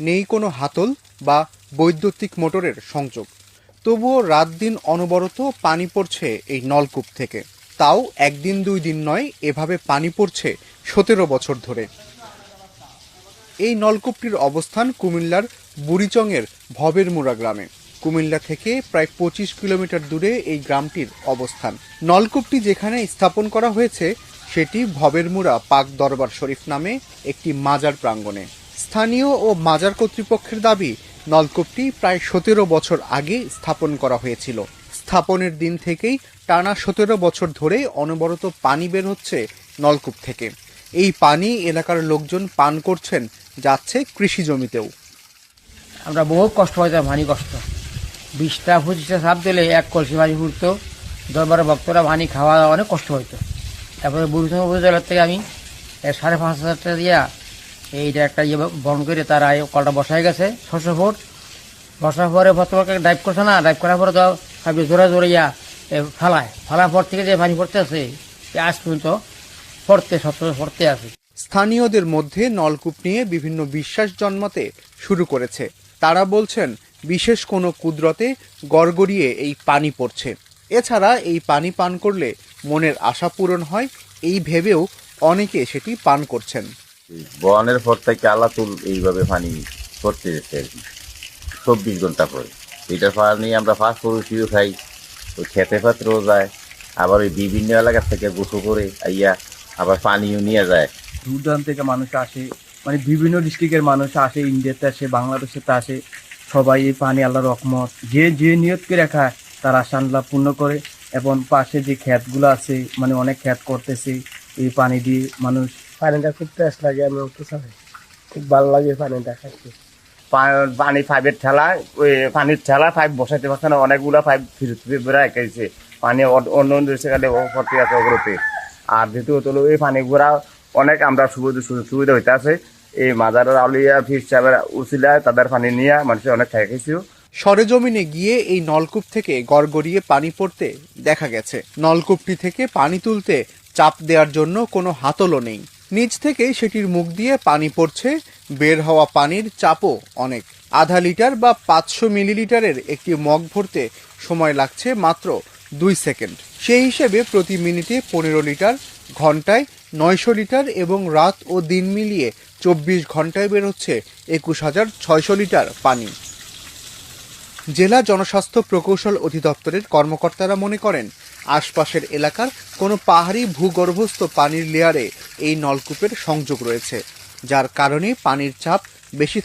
নেই কোনো হাতল বা বৈদ্যুতিক মোটরের সংযোগ। তবুও রাত দিন অনবরত পানি পড়ছে এই নলকূপ থেকে। তাও একদিন দুই দিন নয়, এভাবে পানি পড়ছে সতেরো বছর ধরে। এই নলকূপটির অবস্থান কুমিল্লার বুড়িচংয়ের ভবের মুড়া গ্রামে। কুমিল্লা থেকে প্রায় পঁচিশ কিলোমিটার দূরে এই গ্রামটির অবস্থান। নলকূপটি যেখানে স্থাপন করা হয়েছে, সেটি ভবের মুড়া পাক দরবার শরীফ নামে একটি মাজার প্রাঙ্গণে। স্থানীয় ও মাজার কর্তৃপক্ষের দাবি, নলকূপটি প্রায় সতেরো বছর আগে স্থাপন করা হয়েছিল। স্থাপনের দিন থেকেই টানা সতেরো বছর ধরে অনবরত পানি বের হচ্ছে নলকূপ থেকে। এই পানি এলাকার লোকজন পান করছেন, যাচ্ছে কৃষি জমিতেও। আমরা বহু কষ্ট হইতাম ভানি কষ্ট। বিশটা পঁচিশটা সাপ দিলে এক কলসি ভানি ফুটতো। দরবারের ভক্তরা ভানি খাওয়া দাওয়া অনেক কষ্ট হইতো। তারপরে বুড়িসঙ্গ উপজেলার থেকে আমি সাড়ে পাঁচ হাজার টাকা দিয়া এইটা একটা ইয়ে বন্ধ করে তারা কলটা বসায় গেছে, ছশো ফুট। বসার পরে ভক্তকে ড্রাইভ করছে না ড্রাইভ করার পরে তো ভাবি জোরে জোরে ইয়া ফালায়। ফালার পর থেকে যে পানি পড়তে আছে আজ পর্যন্ত পড়তে সত্তর পড়তে আছে। স্থানীয়দের মধ্যে নলকূপ নিয়ে বিভিন্ন বিশ্বাস জন্মাতে শুরু করেছে। তারা বলছেন, বিশেষ কোনো কুদরতে গড়গড়িয়ে এই পানি পড়ছে। এছাড়া এই পানি পান করলে মনের আশা পূরণ হয়, এই ভেবেও অনেকে সেটি পান করছেন। বনের পর থেকে আলাতুল এইভাবে পানি করতে যেতে আর কি। চব্বিশ ঘণ্টা পরে। এটার পানি আমরা ফার্স্ট পুরুষিও খাই, ওই খেতে পাত্রও যায়, আবার ওই বিভিন্ন এলাকার থেকে গোসল করে আইয়া আবার পানিও নিয়ে যায়। দূর দূরান্ত থেকে মানুষ আসে মানে বিভিন্ন ডিস্ট্রিক্টের মানুষ আসে, ইন্ডিয়াতে আসে বাংলাদেশেতে আসে, সবাই এই পানি আল্লাহ রকমত যে যে নিয়তকে রেখা তার আশা আল্লাহ পূর্ণ করে। এবং পাশে যে ক্ষেতগুলো আছে মানে অনেক ক্ষেত করতেছে, এই পানি দিয়ে মানুষ পানিটা খুব টেস্ট লাগে, আমি একটু চাই খুব ভালো লাগে পানিটা খাইতে। পানি পাইপের ঠেলা, ওই পানির ঠেলা পাইপ বসাইতে পারছে না, অনেকগুলা পাইপ ফিরে বেড়ায় গেছে। পানি অন্য অন্য গেলে ভর্তি আছে ওগুলোতে। আর দ্বিতীয়ত হলো এই ঘোরা অনেক আমরা সুবিধা সুবিধা হইতে আছে এই মাজারের আউলিয়া ফিস সাহেবের উচিলায় তাদের পানি নিয়ে মানুষের অনেক খাই খাইছিও সরেজমিনে গিয়ে এই নলকূপ থেকে গড়গড়িয়ে পানি পড়তে দেখা গেছে। নলকূপটি থেকে পানি তুলতে চাপ দেওয়ার জন্য কোনো হাতলও নেই। নিচ থেকে সেটির মুখ দিয়ে পানি পড়ছে। বের হওয়া পানির চাপও অনেক। আধা লিটার বা পাঁচশো মিলিলিটারের একটি মগ ভরতে সময় লাগছে মাত্র দুই সেকেন্ড। সেই হিসেবে প্রতি মিনিটে পনেরো লিটার, ঘন্টায় নয়শো লিটার এবং রাত ও দিন মিলিয়ে চব্বিশ ঘন্টায় বেরোচ্ছে একুশ হাজার ছয়শো লিটার পানি। জেলা জনস্বাস্থ্য প্রকৌশল অধিদপ্তরের কর্মকর্তারা মনে করেন, আশপাশের এলাকার কোনো পাহাড়ি ভূগর্ভস্থ পানির লেয়ারে এই নলকূপের সংযোগ রয়েছে, যার কারণে পানির চাপ বেশি